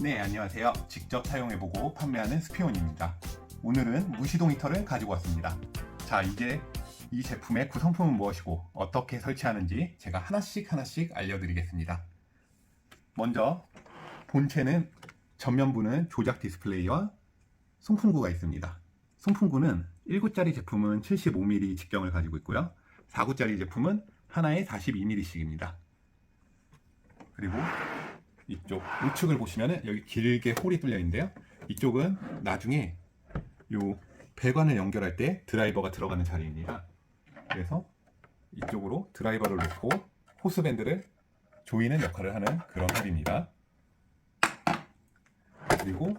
네, 안녕하세요. 직접 사용해보고 판매하는 스피온입니다. 오늘은 무시동 히터를 가지고 왔습니다. 자, 이제 이 제품의 구성품은 무엇이고 어떻게 설치하는지 제가 하나씩 하나씩 알려드리겠습니다. 먼저 본체는 전면부는 조작 디스플레이와 송풍구가 있습니다. 송풍구는 1구짜리 제품은 75mm 직경을 가지고 있고요. 4구짜리 제품은 하나에 42mm씩입니다. 그리고 이쪽 우측을 보시면은 여기 길게 홀이 뚫려 있는데요. 이쪽은 나중에 요 배관을 연결할 때 드라이버가 들어가는 자리입니다. 그래서 이쪽으로 드라이버를 놓고 호스 밴드를 조이는 역할을 하는 그런 홀입니다. 그리고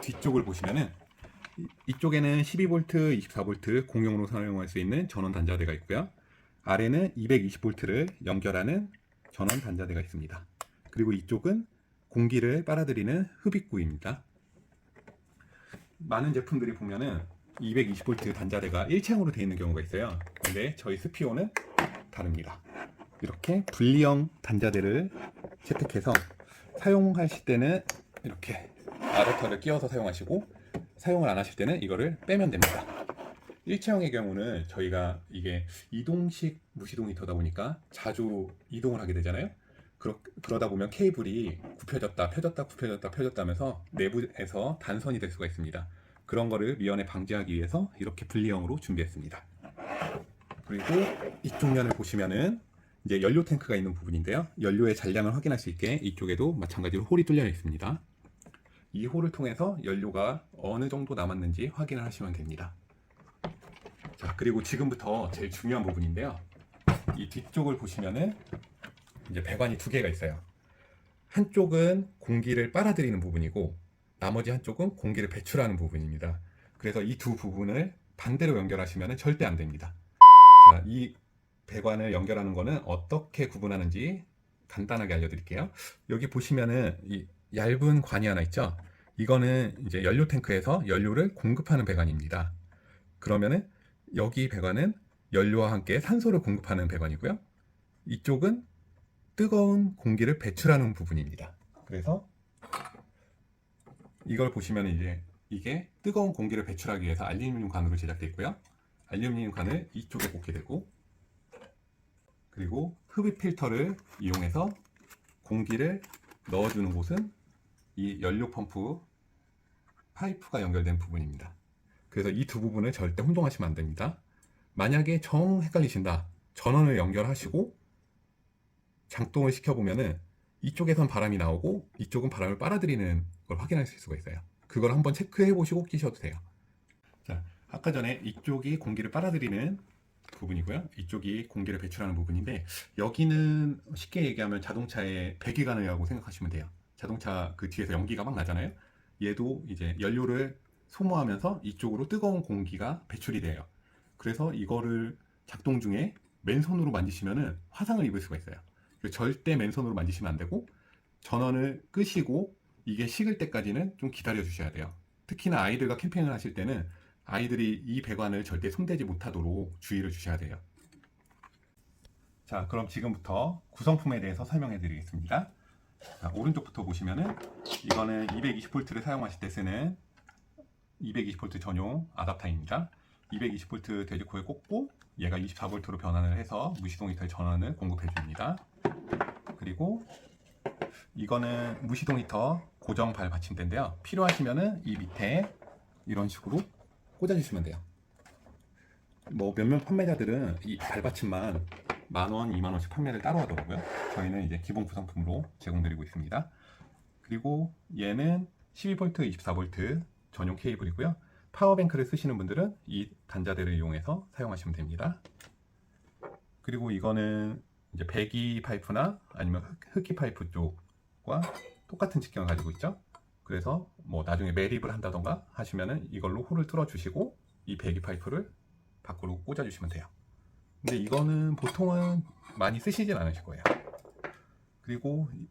뒤쪽을 보시면은 이- 이쪽에는 12V, 24V 공용으로 사용할 수 있는 전원 단자대가 있고요. 아래는 220V를 연결하는 전원 단자대가 있습니다. 그리고 이쪽은 공기를 빨아들이는 흡입구입니다. 많은 제품들이 보면은 220V 단자대가 일체형으로 되어 있는 경우가 있어요. 근데 저희 스피오는 다릅니다. 이렇게 분리형 단자대를 채택해서 사용하실 때는 이렇게 아답터를 끼워서 사용하시고 사용을 안 하실 때는 이거를 빼면 됩니다. 일체형의 경우는 저희가 이게 이동식 무시동 히터다 보니까 자주 이동을 하게 되잖아요. 그러, 그러다 보면 케이블이 굽혀졌다 펴졌다 굽혀졌다 펴졌다 하면서 내부에서 단선이 될 수가 있습니다. 그런 거를 미연에 방지하기 위해서 이렇게 분리형으로 준비했습니다. 그리고 이쪽 면을 보시면은 이제 연료 탱크가 있는 부분인데요. 연료의 잔량을 확인할 수 있게 이쪽에도 마찬가지로 홀이 뚫려 있습니다. 이 홀을 통해서 연료가 어느 정도 남았는지 확인을 하시면 됩니다. 자, 그리고 지금부터 제일 중요한 부분인데요. 이 뒤쪽을 보시면은 이제 배관이 두 개가 있어요. 한쪽은 공기를 빨아들이는 부분이고 나머지 한쪽은 공기를 배출하는 부분입니다. 그래서 이 두 부분을 반대로 연결하시면 절대 안 됩니다. 자, 이 배관을 연결하는 거는 어떻게 구분하는지 간단하게 알려드릴게요. 여기 보시면은 이 얇은 관이 하나 있죠? 이거는 이제 연료 탱크에서 연료를 공급하는 배관입니다. 그러면은 여기 배관은 연료와 함께 산소를 공급하는 배관이고요. 이쪽은 뜨거운 공기를 배출하는 부분입니다. 그래서 이걸 보시면 이제 이게 뜨거운 공기를 배출하기 위해서 알루미늄 관으로 제작되어 있고요. 알루미늄 관을 이쪽에 꽂게 되고 그리고 흡입 필터를 이용해서 공기를 넣어주는 곳은 이 연료 펌프 파이프가 연결된 부분입니다. 그래서 이 두 부분을 절대 혼동하시면 안 됩니다. 만약에 정 헷갈리신다. 전원을 연결하시고 작동을 시켜보면은 이쪽에선 바람이 나오고 이쪽은 바람을 빨아들이는 걸 확인하실 수가 있어요. 그걸 한번 체크해 보시고 끼셔도 돼요. 자, 아까 전에 이쪽이 공기를 빨아들이는 부분이고요. 이쪽이 공기를 배출하는 부분인데 여기는 쉽게 얘기하면 자동차의 배기관이라고 생각하시면 돼요. 자동차 그 뒤에서 연기가 막 나잖아요. 얘도 이제 연료를 소모하면서 이쪽으로 뜨거운 공기가 배출이 돼요. 그래서 이거를 작동 중에 맨손으로 만지시면은 화상을 입을 수가 있어요. 절대 맨손으로 만지시면 안 되고 전원을 끄시고 이게 식을 때까지는 좀 기다려 주셔야 돼요. 특히나 아이들과 캠핑을 하실 때는 아이들이 이 배관을 절대 손대지 못하도록 주의를 주셔야 돼요. 자, 그럼 지금부터 구성품에 대해서 설명해 드리겠습니다. 자, 오른쪽부터 보시면은 이거는 220V를 사용하실 때 쓰는 220V 전용 아답터입니다. 220V 돼지코에 꽂고 얘가 24V로 변환을 해서 무시동 히터의 전원을 공급해 줍니다. 그리고 이거는 무시동 히터 고정 발 받침대인데요. 필요하시면은 이 밑에 이런 식으로 꽂아주시면 돼요. 뭐 몇몇 판매자들은 이 발받침만 만 원, 이만 원씩 판매를 따로 하더라고요. 저희는 이제 기본 구성품으로 제공드리고 있습니다. 그리고 얘는 12V, 24V 전용 케이블이고요. 파워뱅크를 쓰시는 분들은 이 단자대를 이용해서 사용하시면 됩니다. 그리고 이거는 이제 배기 파이프나 아니면 흡- 흡기 파이프 쪽과 똑같은 직경을 가지고 있죠. 그래서 뭐 나중에 매립을 한다던가 하시면은 이걸로 홀을 뚫어 주시고 이 배기 파이프를 밖으로 꽂아 주시면 돼요. 근데 이거는 보통은 많이 쓰시진 않으실 거예요. 그리고 이-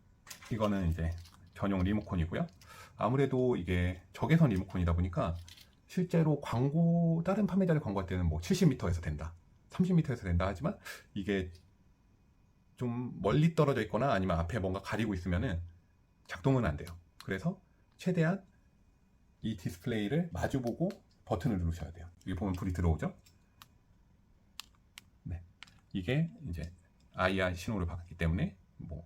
이거는 이제 전용 리모컨이고요. 아무래도 이게 적외선 리모컨이다 보니까 실제로 광고 다른 판매자를 광고할 때는 뭐 70m에서 된다, 30m에서 된다 하지만 이게 좀 멀리 떨어져 있거나 아니면 앞에 뭔가 가리고 있으면은 작동은 안 돼요. 그래서 최대한 이 디스플레이를 마주보고 버튼을 누르셔야 돼요. 여기 보면 불이 들어오죠? 네. 이게 이제 IR 신호를 받기 때문에 뭐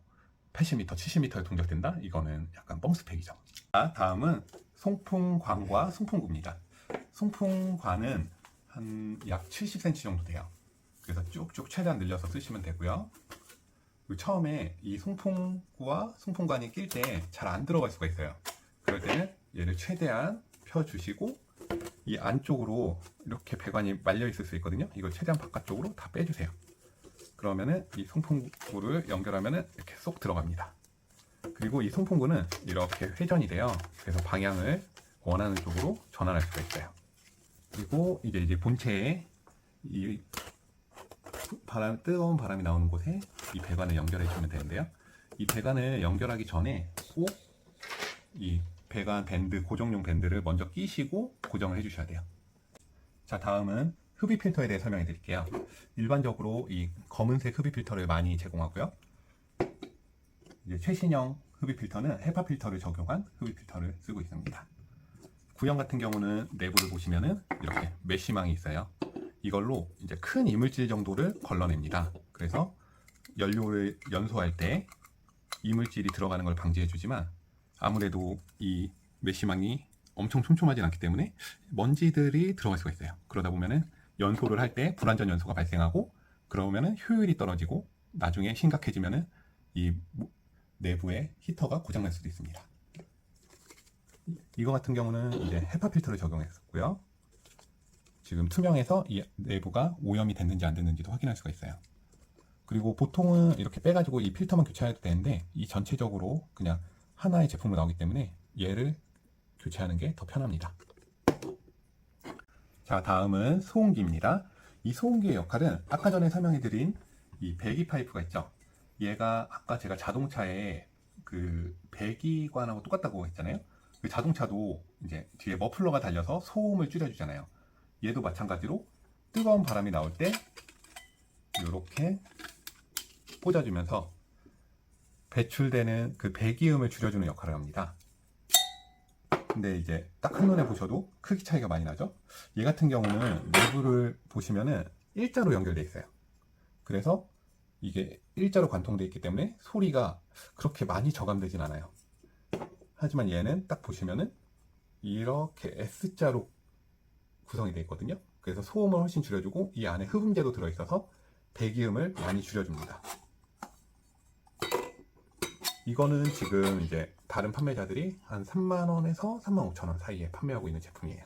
80m, 70m에 동작된다? 이거는 약간 뻥 스펙이죠. 자, 다음은 송풍관과 송풍구입니다. 송풍관은 한 약 70cm 정도 돼요. 그래서 쭉쭉 최대한 늘려서 쓰시면 되고요. 그리고 처음에 이 송풍구와 송풍관이 낄 때 잘 안 들어갈 수가 있어요. 그럴 때는 얘를 최대한 펴주시고 이 안쪽으로 이렇게 배관이 말려 있을 수 있거든요. 이걸 최대한 바깥쪽으로 다 빼주세요. 그러면은 이 송풍구를 연결하면은 이렇게 쏙 들어갑니다. 그리고 이 송풍구는 이렇게 회전이 돼요. 그래서 방향을 원하는 쪽으로 전환할 수가 있어요. 그리고 이제 이제 본체에 이 바람 뜨거운 바람이 나오는 곳에 이 배관을 연결해 주면 되는데요. 이 배관을 연결하기 전에 꼭 이 배관 밴드 고정용 밴드를 먼저 끼시고 고정을 해주셔야 돼요. 자 다음은 흡입 필터에 대해 설명해 드릴게요. 일반적으로 이 검은색 흡입 필터를 많이 제공하고요. 이제 최신형 흡입 필터는 헤파 필터를 적용한 흡입 필터를 쓰고 있습니다. 구형 같은 경우는 내부를 보시면은 이렇게 메쉬망이 있어요. 이걸로 이제 큰 이물질 정도를 걸러냅니다. 그래서 연료를 연소할 때 이물질이 들어가는 걸 방지해 주지만 아무래도 이 메쉬망이 엄청 촘촘하진 않기 때문에 먼지들이 들어갈 수가 있어요. 그러다 보면은 연소를 할 때 불완전 연소가 발생하고 그러면은 효율이 떨어지고 나중에 심각해지면은 이 무- 내부에 히터가 고장날 수도 있습니다. 이거 같은 경우는 이제 헤파 필터를 적용했었고요. 지금 투명해서 이 내부가 오염이 됐는지 안 됐는지도 확인할 수가 있어요. 그리고 보통은 이렇게 빼가지고 이 필터만 교체해도 되는데 이 전체적으로 그냥 하나의 제품으로 나오기 때문에 얘를 교체하는 게 더 편합니다. 자, 다음은 소음기입니다. 이 소음기의 역할은 아까 전에 설명해드린 이 배기 파이프가 있죠. 얘가 아까 제가 자동차에 그 배기관하고 똑같다고 했잖아요. 그 자동차도 이제 뒤에 머플러가 달려서 소음을 줄여주잖아요. 얘도 마찬가지로 뜨거운 바람이 나올 때 이렇게 꽂아주면서 배출되는 그 배기음을 줄여주는 역할을 합니다. 근데 이제 딱 한눈에 보셔도 크기 차이가 많이 나죠? 얘 같은 경우는 내부를 보시면은 일자로 연결돼 있어요. 그래서 이게 일자로 관통돼 있기 때문에 소리가 그렇게 많이 저감되진 않아요. 하지만 얘는 딱 보시면은 이렇게 S자로 구성이 되어 있거든요. 그래서 소음을 훨씬 줄여주고 이 안에 흡음재도 들어있어서 배기음을 많이 줄여줍니다. 이거는 지금 이제 다른 판매자들이 한 3만 원에서 3만 5천 원 사이에 판매하고 있는 제품이에요.